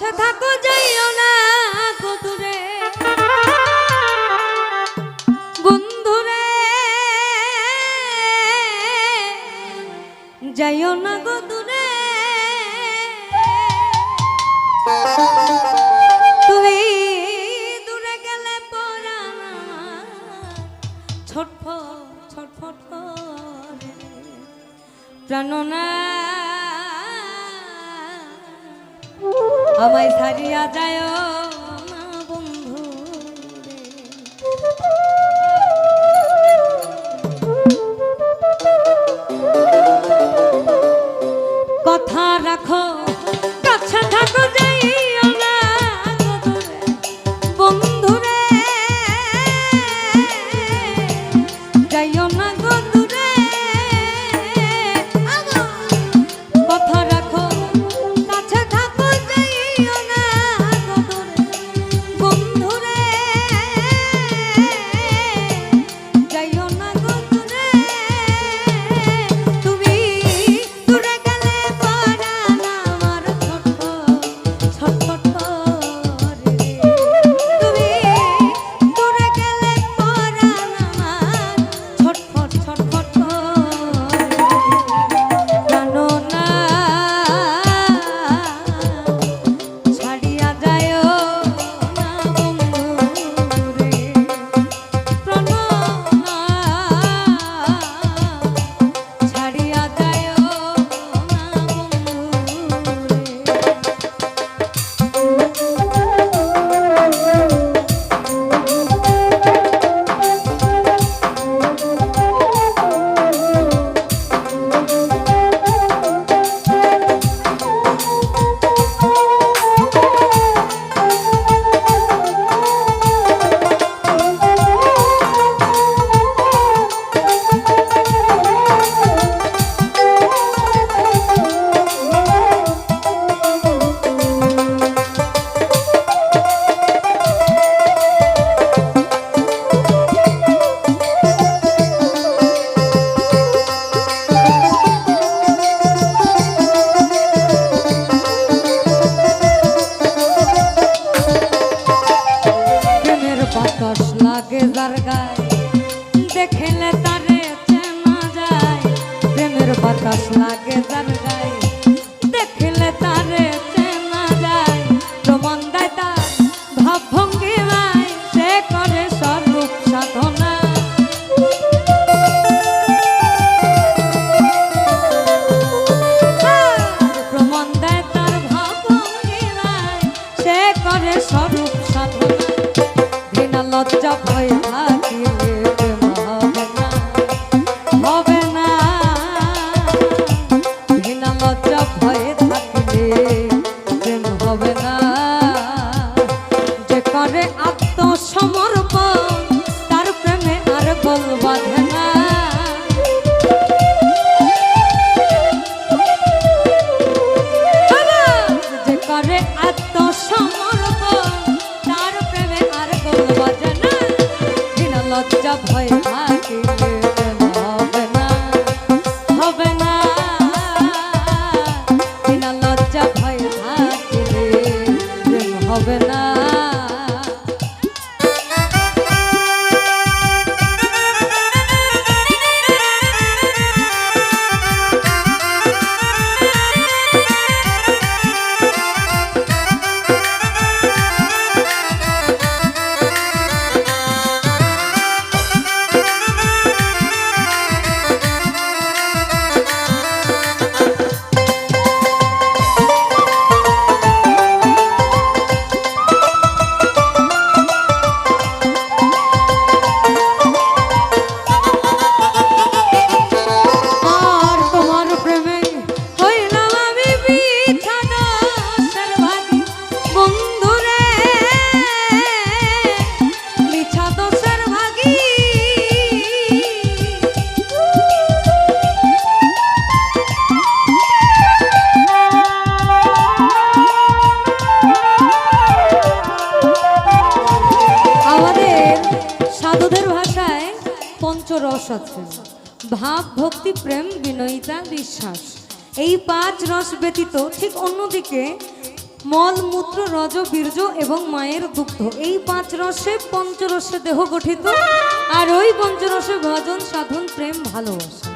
আচ্ছা, থাকো, যাইও না কতুরে বন্ধুরে, যাইও না গো দূরে। তুমি গেলে পড়া ছটফট ছটফট প্রাণনা আমায় সারিয়া যায়। লজ্জা পায় আমাদের সাধুদের ভাষায় পঞ্চরস আছে। ভাব, ভক্তি, প্রেম, বিনয়িতা, বিশ্বাস। এই পাঁচ রস ব্যতীত ঠিক অন্যদিকে মলমূত্র রজ, বীর্য এবং মায়ের দুগ্ধ। এই পাঁচ রসে পঞ্চরসে দেহ গঠিত। আর ওই পঞ্চরসে ভজন, সাধন, প্রেম, ভালোবাসা।